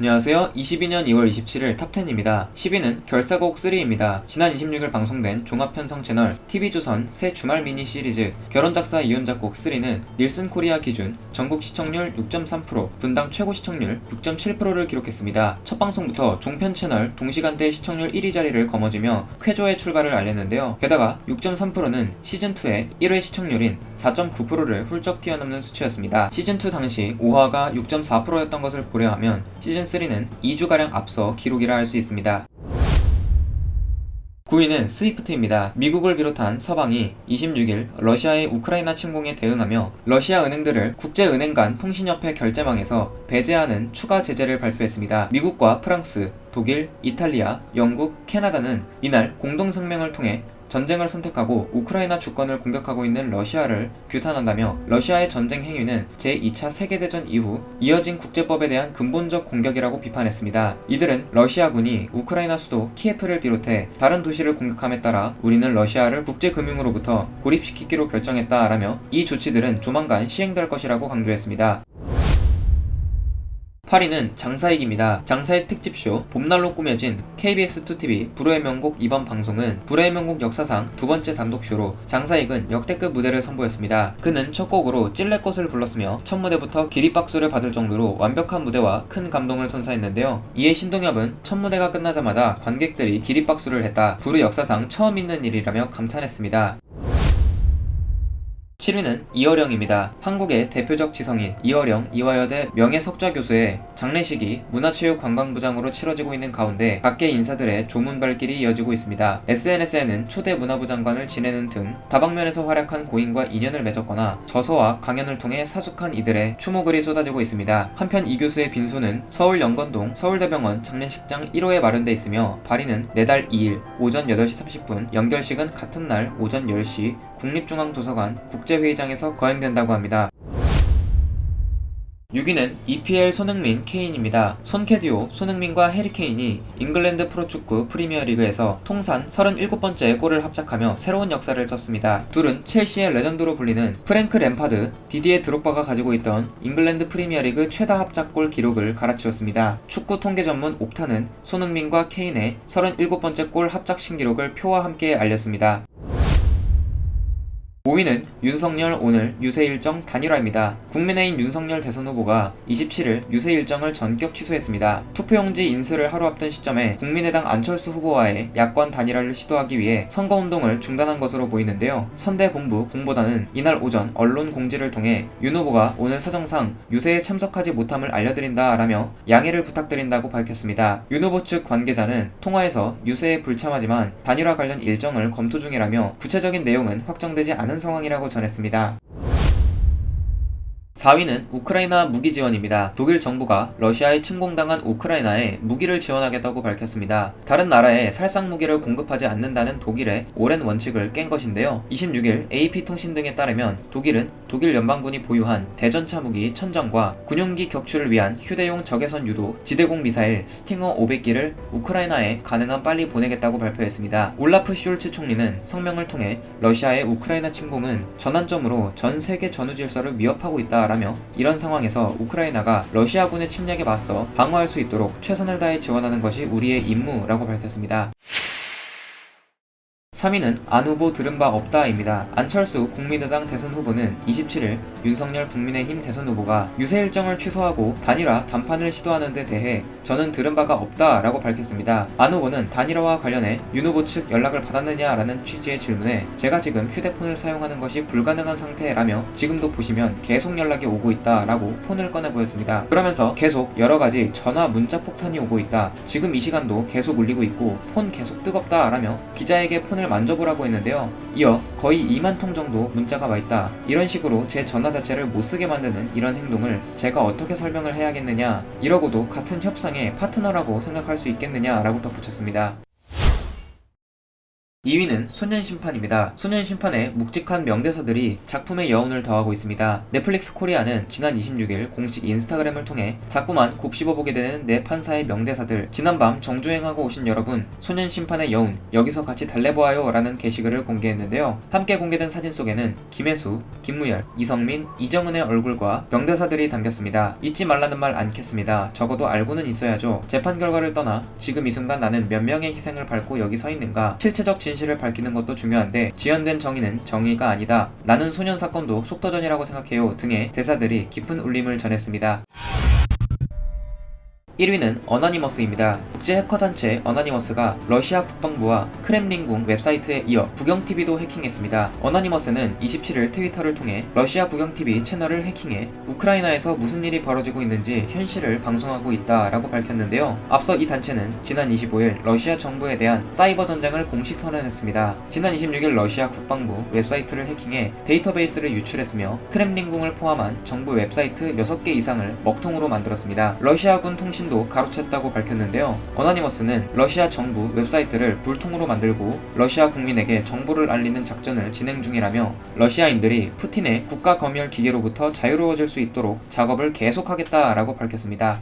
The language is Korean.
안녕하세요. 22년 2월 27일 탑10입니다. 10위는 결사곡 3입니다. 지난 26일 방송된 종합편성 채널 TV조선 새 주말 미니 시리즈 결혼작사 이혼작곡 3는 닐슨 코리아 기준 전국 시청률 6.3%, 분당 최고 시청률 6.7%를 기록했습니다. 첫 방송부터 종편 채널 동시간대 시청률 1위 자리를 거머쥐며 쾌조의 출발을 알렸는데요. 게다가 6.3%는 시즌2의 1회 시청률인 4.9%를 훌쩍 뛰어넘는 수치였습니다. 시즌2 당시 5화가 6.4%였던 것을 고려하면 시즌 3는 2주가량 앞서 기록이라 할 수 있습니다. 9위는 스위프트입니다. 미국을 비롯한 서방이 26일 러시아의 우크라이나 침공에 대응하며 러시아 은행들을 국제은행 간 통신협회 결제망에서 배제하는 추가 제재를 발표했습니다. 미국과 프랑스, 독일, 이탈리아, 영국, 캐나다는 이날 공동성명을 통해 전쟁을 선택하고 우크라이나 주권을 공격하고 있는 러시아를 규탄한다며 러시아의 전쟁 행위는 제2차 세계대전 이후 이어진 국제법에 대한 근본적 공격이라고 비판했습니다. 이들은 러시아군이 우크라이나 수도 키예프를 비롯해 다른 도시를 공격함에 따라 우리는 러시아를 국제금융으로부터 고립시키기로 결정했다라며 이 조치들은 조만간 시행될 것이라고 강조했습니다. 8위는 장사익입니다. 장사익 특집쇼 봄날로 꾸며진 KBS2TV 불후의 명곡 이번 방송은 불후의 명곡 역사상 두 번째 단독쇼로 장사익은 역대급 무대를 선보였습니다. 그는 첫 곡으로 찔레꽃을 불렀으며 첫 무대부터 기립박수를 받을 정도로 완벽한 무대와 큰 감동을 선사했는데요. 이에 신동엽은 첫 무대가 끝나자마자 관객들이 기립박수를 했다. 불후 역사상 처음 있는 일이라며 감탄했습니다. 7위는 이어령입니다. 한국의 대표적 지성인 이어령 이화여대 명예석좌 교수의 장례식이 문화체육관광부장으로 치러지고 있는 가운데 각계 인사들의 조문 발길이 이어지고 있습니다. SNS에는 초대 문화부 장관을 지내는 등 다방면에서 활약한 고인과 인연을 맺었거나 저서와 강연을 통해 사숙한 이들의 추모글이 쏟아지고 있습니다. 한편 이 교수의 빈소는 서울 영건동 서울대병원 장례식장 1호에 마련돼 있으며 발인은 내달 2일 오전 8시 30분, 연결식은 같은 날 오전 10시 국립중앙도서관 국제회의장에서 거행된다고 합니다. 6위는 EPL 손흥민 케인입니다. 손캐디오 손흥민과 해리케인이 잉글랜드 프로축구 프리미어리그에서 통산 37번째 골을 합작하며 새로운 역사를 썼습니다. 둘은 첼시의 레전드로 불리는 프랭크 램파드, 디디에 드록바가 가지고 있던 잉글랜드 프리미어리그 최다 합작골 기록을 갈아치웠습니다. 축구 통계 전문 옵타는 손흥민과 케인의 37번째 골 합작 신기록을 표와 함께 알렸습니다. 5위는 윤석열 오늘 유세 일정 단일화입니다. 국민의힘 윤석열 대선 후보가 27일 유세 일정을 전격 취소했습니다. 투표용지 인쇄를 하루 앞둔 시점에 국민의당 안철수 후보와의 야권 단일화를 시도하기 위해 선거운동을 중단한 것으로 보이는데요. 선대본부 공보단은 이날 오전 언론 공지를 통해 윤 후보가 오늘 사정상 유세에 참석하지 못함을 알려드린다라며 양해를 부탁드린다고 밝혔습니다. 윤 후보 측 관계자는 통화에서 유세에 불참하지만 단일화 관련 일정을 검토 중이라며 구체적인 내용은 확정되지 않은 상황이라고 전했습니다. 4위는 우크라이나 무기 지원입니다. 독일 정부가 러시아에 침공당한 우크라이나에 무기를 지원하겠다고 밝혔습니다. 다른 나라에 살상 무기를 공급하지 않는다는 독일의 오랜 원칙을 깬 것인데요. 26일 AP통신 등에 따르면 독일은 독일 연방군이 보유한 대전차 무기 천정과 군용기 격추를 위한 휴대용 적외선 유도 지대공 미사일 스팅어 500기를 우크라이나에 가능한 빨리 보내겠다고 발표했습니다. 올라프 숄츠 총리는 성명을 통해 러시아의 우크라이나 침공은 전환점으로 전 세계 전후 질서를 위협하고 있다. 라며 이런 상황에서 우크라이나가 러시아군의 침략에 맞서 방어할 수 있도록 최선을 다해 지원하는 것이 우리의 임무라고 밝혔습니다. 3위는 안 후보 들은 바 없다입니다. 안철수 국민의당 대선 후보는 27일 윤석열 국민의힘 대선 후보가 유세 일정을 취소하고 단일화 담판을 시도하는 데 대해 저는 들은 바가 없다라고 밝혔습니다. 안 후보는 단일화와 관련해 윤 후보 측 연락을 받았느냐라는 취지의 질문에 제가 지금 휴대폰을 사용하는 것이 불가능한 상태라며 지금도 보시면 계속 연락이 오고 있다라고 폰을 꺼내 보였습니다. 그러면서 계속 여러 가지 전화 문자 폭탄이 오고 있다. 지금 이 시간도 계속 울리고 있고 폰 계속 뜨겁다라며 기자에게 폰을 만져보라고 했는데요. 이어 거의 2만 통 정도 문자가 와 있다. 이런 식으로 제 전화 자체를 못 쓰게 만드는 이런 행동을 제가 어떻게 설명을 해야겠느냐. 이러고도 같은 협상의 파트너라고 생각할 수 있겠느냐라고 덧붙였습니다. 2위는 소년 심판입니다. 소년 심판의 묵직한 명대사들이 작품의 여운을 더하고 있습니다. 넷플릭스 코리아는 지난 26일 공식 인스타그램을 통해 자꾸만 곱씹어보게 되는 내 판사의 명대사들 지난밤 정주행하고 오신 여러분 소년 심판의 여운 여기서 같이 달래보아요 라는 게시글을 공개했는데요. 함께 공개된 사진 속에는 김혜수, 김무열, 이성민, 이정은의 얼굴과 명대사들이 담겼습니다. 잊지 말라는 말 않겠습니다. 적어도 알고는 있어야죠. 재판 결과를 떠나 지금 이 순간 나는 몇 명의 희생을 밟고 여기 서 있는가 실체적 진 실을 밝히는 것도 중요한데 지연된 정의는 정의가 아니다. 나는 소년 사건도 속도전이라고 생각해요 등의 대사들이 깊은 울림을 전했습니다. 1위는 어나니머스입니다. 국제 해커 단체 어나니머스가 러시아 국방부와 크렘린궁 웹사이트에 이어 국영TV도 해킹했습니다. 어나니머스는 27일 트위터를 통해 러시아 국영TV 채널을 해킹해 우크라이나에서 무슨 일이 벌어지고 있는지 현실을 방송하고 있다라고 밝혔는데요. 앞서 이 단체는 지난 25일 러시아 정부에 대한 사이버 전쟁을 공식 선언했습니다. 지난 26일 러시아 국방부 웹사이트를 해킹해 데이터베이스를 유출했으며 크렘린궁을 포함한 정부 웹사이트 6개 이상을 먹통으로 만들었습니다. 러시아군 통신 도 가로챘다고 밝혔는데요. 어나니머스는 러시아 정부 웹사이트를 불통으로 만들고 러시아 국민에게 정보를 알리는 작전을 진행 중이라며 러시아인들이 푸틴의 국가 검열 기계로부터 자유로워질 수 있도록 작업을 계속하겠다라고 밝혔습니다.